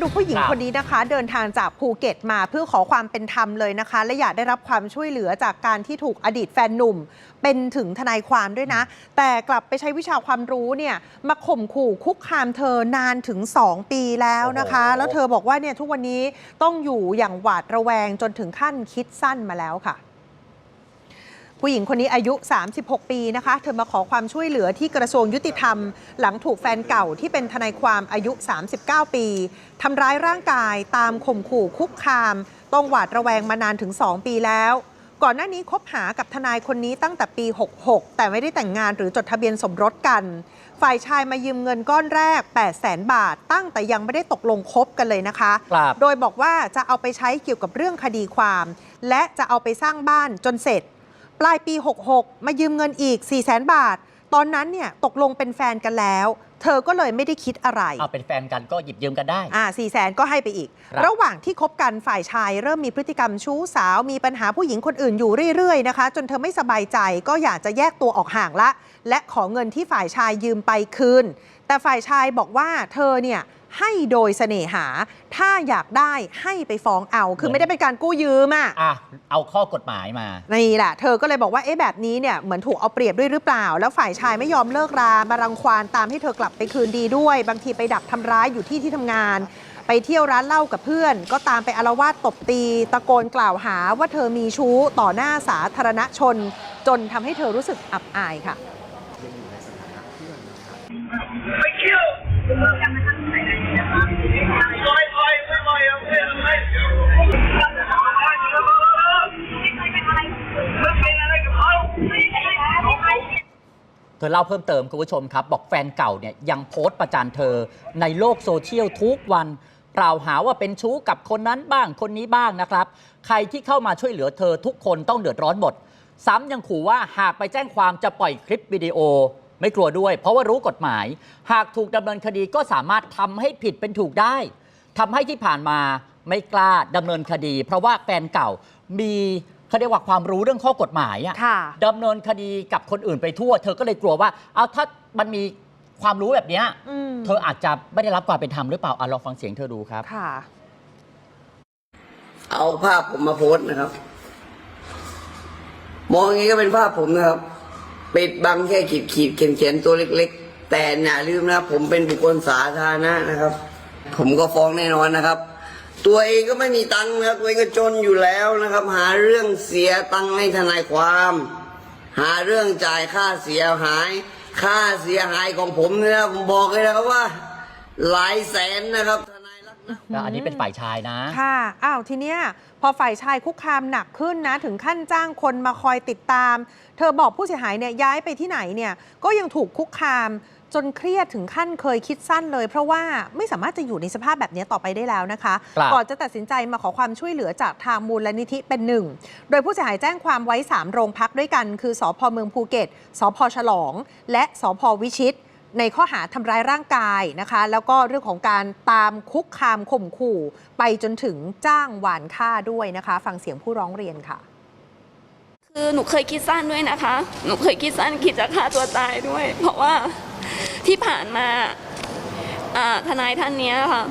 ดูผู้หญิงครับคนนี้นะคะ เดินทางจากภูเก็ตมาเพื่อขอความเป็นธรรมเลยนะคะ และอยากได้รับความช่วยเหลือจากการที่ถูกอดีตแฟนหนุ่ม เป็นถึงทนายความด้วยนะ แต่กลับไปใช้วิชาความรู้เนี่ยมาข่มขู่คุกคามเธอนานถึง 2 ปีแล้วนะคะโอ้โหแล้วเธอบอกว่าเนี่ยทุกวันนี้ต้องอยู่อย่างหวาดระแวงจนถึงขั้นคิดสั้นมาแล้วค่ะ ผู้หญิงคนนี้อายุ 36 ปีนะคะ เธอมาขอความช่วยเหลือที่กระทรวงยุติธรรม หลังถูกแฟนเก่าที่เป็นทนายความอายุ 39 ปีทำร้ายร่างกายตามข่มขู่คุกคาม ต้องหวาดระแวงมานานถึง 2 ปีแล้ว ก่อนหน้านี้คบหากับทนายคนนี้ตั้งแต่ปี 66 แต่ไม่ได้แต่งงานหรือจดทะเบียนสมรสกัน ฝ่ายชายมายืมเงินก้อนแรก 8 0 0 0 0 0บาท ตั้งแต่ยังไม่ได้ตกลงคบกันเลยนะคะครับโดยบอกว่าจะเอาไปใช้เกี่ยวกับเรื่องคดีความ และจะเอาไปสร้างบ้านจนเสร็จ ปลายปี 66 มายืมเงินอีก 4 0 0 0 0 0บาท ตอนนั้นเนี่ยตกลงเป็นแฟนกันแล้ว เธอก็เลยไม่ได้คิดอะไร เอาเป็นแฟนกันก็หยิบยืมกันได้ อ่าสี่แสนก็ให้ไปอีก ครับระหว่างที่คบกันฝ่ายชายเริ่มมีพฤติกรรมชู้สาว มีปัญหาผู้หญิงคนอื่นอยู่เรื่อยๆนะคะ จนเธอไม่สบายใจก็อยากจะแยกตัวออกห่างละ และขอเงินที่ฝ่ายชายยืมไปคืน แต่ฝ่ายชายบอกว่าเธอเนี่ย ให้โดยเสน่หา ถ้าอยากได้ให้ไปฟ้องเอา คือไม่ได้เป็นการกู้ยืมอะ อะเอาข้อกฎหมายมา นี่แหละ เธอก็เลยบอกว่าเอ๊ะแบบนี้เนี่ยเหมือนถูกเอาเปรียบด้วยหรือเปล่า แล้วฝ่ายชายไม่ยอมเลิกรามารังควานตามให้เธอกลับไปคืนดีด้วย บางทีไปดักทำร้ายอยู่ที่ที่ทำงาน ไปเที่ยวร้านเหล้ากับเพื่อน ก็ตามไปอารวาสตบตี ตะโกนกล่าวหาว่าเธอมีชู้ต่อหน้าสาธารณชน จนทำให้เธอรู้สึกอับอายค่ะ ไม่เกี่ยวลอ เธอเล่าเพิ่มเติมคุณผู้ชมครับ บอกแฟนเก่าเนี่ยยังโพสต์ประจานเธอในโลกโซเชียลทุกวันกล่าวหาว่าเป็นชู้กับคนนั้นบ้างคนนี้บ้างนะครับ ใครที่เข้ามาช่วยเหลือเธอทุกคนต้องเดือดร้อนหมด ซ้ำยังขู่ว่าหากไปแจ้งความจะปล่อยคลิปวิดีโอ ไม่กลัวด้วย เพราะว่ารู้กฎหมาย หากถูกดำเนินคดีก็สามารถทำให้ผิดเป็นถูกได้ทำให้ที่ผ่านมาไม่กล้าดำเนินคดี เพราะว่าแฟนเก่ามี เขาเรียกว่าความรู้เรื่องข้อกฎหมายอะค่ะ ดำเนินคดีกับคนอื่นไปทั่ว เธอก็เลยกลัวว่าเอาถ้ามันมีความรู้แบบเนี้ยอืมเธออาจจะไม่ได้รับความเป็นธรรมหรือเปล่าอะลองฟังเสียงเธอดูครับ ค่ะ เอาภาพผมมาโพสต์นะครับ มองอย่างนี้ก็เป็นภาพผมนะครับ ปิดบังแค่ขีดขีดเขียนเขียนตัวเล็ก ๆ แต่อย่าลืมนะครับผมเป็นบุคคลสาธารณะนะครับ ผมก็ฟ้องแน่นอนนะครับ ตัวเองก็ไม่มีตังค์นะครับตัวเองก็จนอยู่แล้วนะครับ หาเรื่องเสียตังค์ให้ทนายความ หาเรื่องจ่ายค่าเสียหาย ค่าเสียหายของผมเนี่ยผมบอกเลยนะครับว่า หลายแสนนะครับ แล้วอันนี้เป็นฝ่ายชายนะ ค่ะ อ้าว ทีเนี้ยพอฝ่ายชายคุกคามหนักขึ้นนะ ถึงขั้นจ้างคนมาคอยติดตาม เธอบอกผู้เสียหายเนี่ยย้ายไปที่ไหนเนี่ยก็ยังถูกคุกคามจนเครียดถึงขั้นเคยคิดสั้นเลย เพราะว่าไม่สามารถจะอยู่ในสภาพแบบนี้ต่อไปได้แล้วนะคะครับก่อนจะตัดสินใจมาขอความช่วยเหลือจากทางมูลนิธิเป็นหนึ่ง โดยผู้เสียหายแจ้งความไว้ 3 โรงพักด้วยกัน คือสพเมืองภูเก็ตสพฉลอง และสพวิชิต ในข้อหาทำร้ายร่างกายนะคะ แล้วก็เรื่องของการตามคุกคามข่มขู่ ไปจนถึงจ้างหวานฆ่าด้วยนะคะ ฟังเสียงผู้ร้องเรียนค่ะ คือหนูเคยคิดสั้นด้วยนะคะ หนูเคยคิดสั้นคิดจะฆ่าตัวตายด้วย เพราะว่าที่ผ่านมาทนายท่านนี้ค่ะ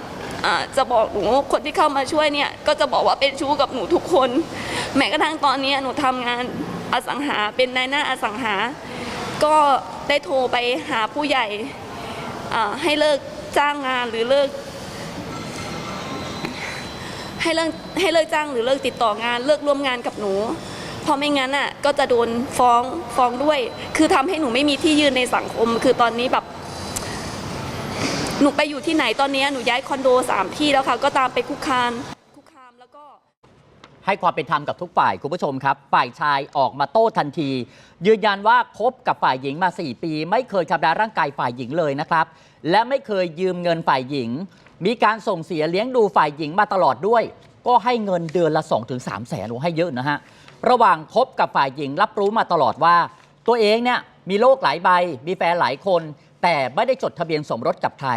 จะบอกหนูคนที่เข้ามาช่วยเนี่ยก็จะบอกว่าเป็นชู้กับหนูทุกคน แม้กระทั่งตอนนี้หนูทำงานอสังหาเป็นนายหน้าอสังหา ก็ ได้โทรไปหาผู้ใหญ่ให้เลิกจ้างงานหรือเลิก ให้เลิกให้เลิกจ้างหรือเลิกติดต่องานเลิกร่วมงานกับหนู เพราะไม่งั้นอะก็จะโดนฟ้องฟ้องด้วย คือทำให้หนูไม่มีที่ยืนในสังคม คือตอนนี้แบบหนูไปอยู่ที่ไหนตอนนี้หนูย้ายคอนโดสามที่แล้วค่ะ ก็ตามไปคุกคามคุกคามแล้วก็ ให้ความเป็นธรรมกับทุกฝ่ายคุณผู้ชมครับ ฝ่ายชายออกมาโต้ทันที ยืนยันว่าคบกับฝ่ายหญิงมา 4 ปี ไม่เคยทำร้ายร่างกายฝ่ายหญิงเลยนะครับ และไม่เคยยืมเงินฝ่ายหญิง มีการส่งเสียเลี้ยงดูฝ่ายหญิงมาตลอดด้วย ก็ให้เงินเดือนละ 2-3แสนโอ้ให้เยอะนะฮะระหว่างคบกับฝ่ายหญิงรับรู้มาตลอดว่า ตัวเองเนี่ยมีโรคหลายใบมีแฟนหลายคน แต่ไม่ได้จดทะเบียนสมรสกับใคร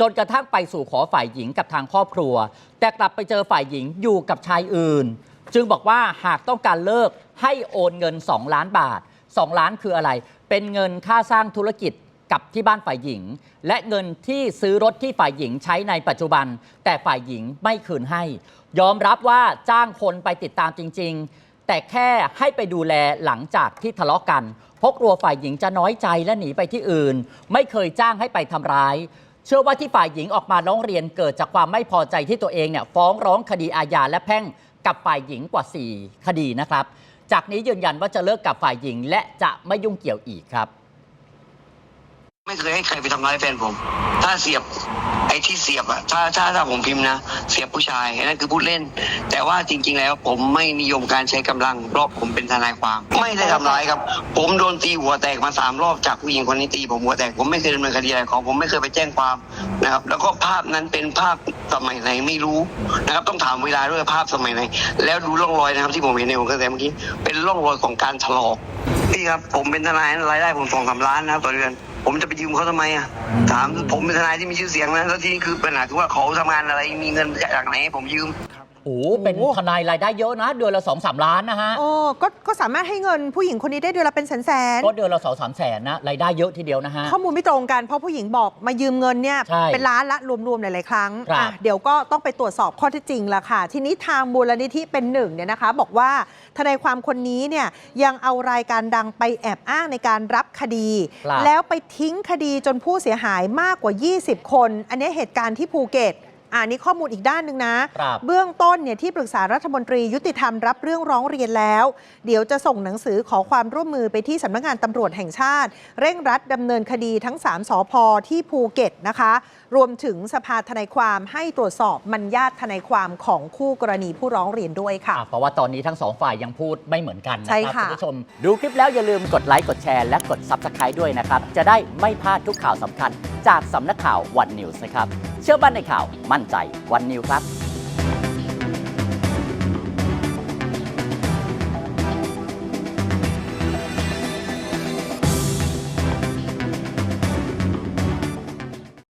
จนกระทั่งไปสู่ขอฝ่ายหญิงกับทางครอบครัว แต่กลับไปเจอฝ่ายหญิงอยู่กับชายอื่น จึงบอกว่าหากต้องการเลิกให้โอนเงิน 2 ล้านบาท 2 ล้านคืออะไร เป็นเงินค่าสร้างธุรกิจกับที่บ้านฝ่ายหญิง และเงินที่ซื้อรถที่ฝ่ายหญิงใช้ในปัจจุบัน แต่ฝ่ายหญิงไม่คืนให้ ยอมรับว่าจ้างคนไปติดตามจริง ๆ แต่แค่ให้ไปดูแลหลังจากที่ทะเลาะกันเพราะกลัวฝ่ายหญิงจะน้อยใจและหนีไปที่อื่น ไม่เคยจ้างให้ไปทำร้าย ชื่อว่าที่ฝ่ายหญิงออกมาร้องเรียนเกิดจากความไม่พอใจที่ตัวเองเนี่ยฟ้องร้องคดีอาญาและแพ่งกับฝ่ายหญิงกว่า 4 คดีนะครับ จากนี้ยืนยันว่าจะเลิกกับฝ่ายหญิงและจะไม่ยุ่งเกี่ยวอีกครับ ไม่เคยให้ใครไปทำร้ายแฟนผม ถ้าเสียบ ไอ้ที่เสียบอะถ้าถ้าถ้าผมพิมพ์นะ เสียบผู้ชายนั่นคือพูดเล่น แต่ว่าจริง ๆ แล้วผมไม่นิยมการใช้กำลังเพราะผมเป็นทนายความ ไม่ได้ทำร้ายครับ ผมโดนตีหัวแตกมาสามรอบจากผู้หญิงคนนี้ตีผมหัวแตกผมไม่เคยดำเนินคดีอะไรของผมไม่เคยไปแจ้งความนะครับ แล้วก็ภาพนั้นเป็นภาพสมัยไหนไม่รู้นะครับ ต้องถามเวลาด้วยภาพสมัยไหน แล้วดูร่องรอยนะครับที่ผมเห็นในหัวกระแสเมื่อกี้เป็นร่องรอยของการถลอกนี่ครับผมเป็นทนายรายได้ผมสองสามล้านนะครับต่อเดือน ผมจะไปยืมเขาทำไมอะถามผมเป็นทนายที่มีชื่อเสียงนะแล้วที่นี่คือปัญหาคือว่าเขาทำงานอะไรมีเงินจากไหนให้ผมยืม โอ้โหเป็นทนายรายได้เยอะนะ เดือนละ2อสล้านนะฮะโอ้ก็ก็สามารถให้เงินผู้หญิงคนนี้ได้เดือนละเป็นแสนแสนๆก็เดือนละสองสามแสนนะรายได้เยอะทีเดียวนะฮะข้อมูลไม่ตรงกันเพราะผู้หญิงบอกมายืมเงินเนี่ยใช่เป็นล้านละรวมๆหลายๆครั้งครับอะเดี๋ยวก็ต้องไปตรวจสอบข้อเท็จจริงละค่ะ ทีนี้ทางมูลนิธิเป็นหนึ่งเนี่ยนะคะ บอกว่าทนายความคนนี้เนี่ยยังเอารายการดังไปแอบอ้างในการรับคดีครับแล้วไปทิ้งคดีจนผู้เสียหายมากกว่า 20 คน อันนี้เหตุการณ์ที่ภูเก็ต อ่านี่ข้อมูลอีกด้านหนึ่งนะ ครับเบื้องต้นเนี่ยที่ปรึกษารัฐมนตรียุติธรรมรับเรื่องร้องเรียนแล้ว เดี๋ยวจะส่งหนังสือขอความร่วมมือไปที่สำนักงานตำรวจแห่งชาติ เร่งรัดดำเนินคดีทั้ง 3สพที่ภูเก็ตนะคะ รวมถึงสภาทนายความให้ตรวจสอบมัญญาติทนายความของคู่กรณีผู้ร้องเรียนด้วยค่ะ อะเพราะว่าตอนนี้ทั้งสองฝ่ายยังพูดไม่เหมือนกันนะใช่ครับค่ะ คุณผู้ชม ดูคลิปแล้วอย่าลืมกดไลค์กดแชร์และกด Subscribe ด้วยนะครับ จะได้ไม่พลาดทุกข่าวสำคัญ จากสำนักข่าววันนิวส์นะครับ เชื่อมั่นในข่าวมั่นใจวันนิวครับ